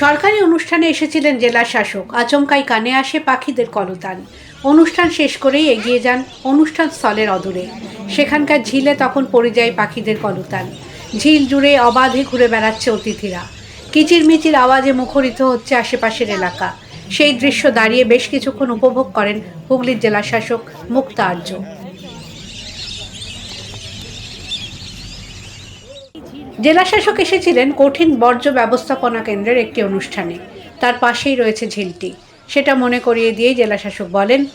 সরকারি অনুষ্ঠানে এসেছিলেন জেলা শাসক। আচমকাই কানে আসে পাখিদের কলতান। অনুষ্ঠান শেষ করেই এগিয়ে যান অনুষ্ঠান স্থলের অদূরে। সেখানকার ঝিলে তখন পড়ে যায় পাখিদের কলতান। ঝিল জুড়ে অবাধে ঘুরে বেড়াচ্ছে অতিথিরা। কিচিরমিচির আওয়াজে মুখরিত হচ্ছে আশেপাশের এলাকা। সেই দৃশ্য দাঁড়িয়ে বেশ কিছুক্ষণ উপভোগ করেন হুগলির জেলা শাসক মুক্তা আর্য জেলাশাসক এসেছিলেন কঠিন বর্জ্য ব্যবস্থাপনা কেন্দ্রের একটি অনুষ্ঠানে। তার পাশেই রয়েছে ঝিলটি। সেটা মনে করিয়ে দিয়ে জেলাশাসক বলেন,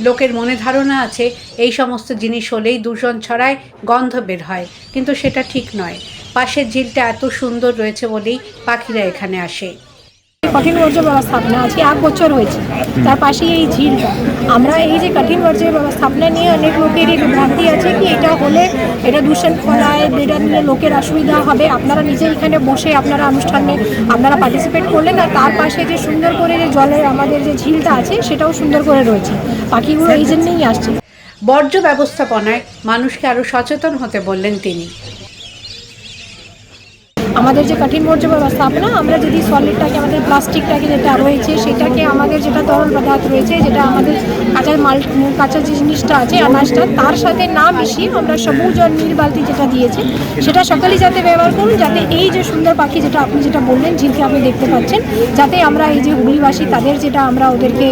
লোকের মনে ধারণা আছে, এই সমস্ত জিনিস হলেই দূষণ ছড়ায়, গন্ধ বের হয়। কিন্তু সেটা ঠিক নয়। পাশের ঝিলটা এত সুন্দর রয়েছে বলেই পাখিরা এখানে আসে। কঠিন বর্জ্য ব্যবস্থাপনা, আজকে এক বছর হয়েছে। তার পাশেই এই ঝিলটা আমরা এই যে কঠিন বর্জ্য ব্যবস্থাপনা নিয়ে অনেক লোকেরই বিভ্রান্তি আছে কি, এটা হলে এটা দূষণ ফলায় এটা নিয়ে লোকের অসুবিধা হবে। আপনারা নিজে এখানে বসে আপনারা অনুষ্ঠানে আপনারা পার্টিসিপেট করলেন আর তার পাশে যে সুন্দর করে যে জলের আমাদের যে ঝিলটা আছে, সেটাও সুন্দর করে রয়েছে। পাখিগুলো এই জন্যেই আসছে। বর্জ্য ব্যবস্থাপনায় মানুষকে আরও সচেতন হতে বললেন তিনি। আমাদের যে কঠিন বর্জ্য ব্যবস্থাপনা আমরা যদি সলিডটাকে আমাদের প্লাস্টিকটাকে যেটা রয়েছে, সেটাকে আমাদের যেটা তরল পদার্থ রয়েছে, যেটা আমাদের কাঁচা মাল কাঁচা যে জিনিসটা আছে, আনাজটা, তার সাথে না মিশিয়ে আমরা সবুজ আর নীল বালতি যেটা দিয়েছে, সেটা সকালেই যাতে ব্যবহার করুন, যাতে এই যে সুন্দর পাখি যেটা আপনি যেটা বললেন, ঝিলকে আপনি দেখতে পাচ্ছেন, যাতে আমরা এই যে হুগলিবাসী, তাদের যেটা আমরা ওদেরকে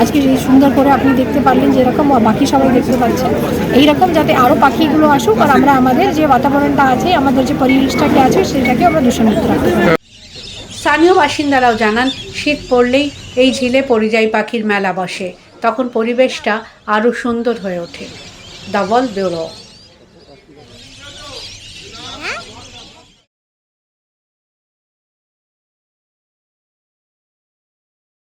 আজকে এই সুন্দর করে আপনি দেখতে পারলেন যেরকম বাকি সবাই দেখতে পাচ্ছেন, এইরকম যাতে আরও পাখিগুলো আসুক, আর আমরা আমাদের যে বাতাবরণটা আছে, আমাদের যে পরিবেশটাকে আছে, সেটাকে আমরা দূষণমুক্ত রাখতে পারি স্থানীয় বাসিন্দারাও জানান, শীত পড়লেই এই ঝিলে পরিযায়ী পাখির মেলা বসে। তখন পরিবেশটা আরও সুন্দর হয়ে ওঠে। The Wall bureau.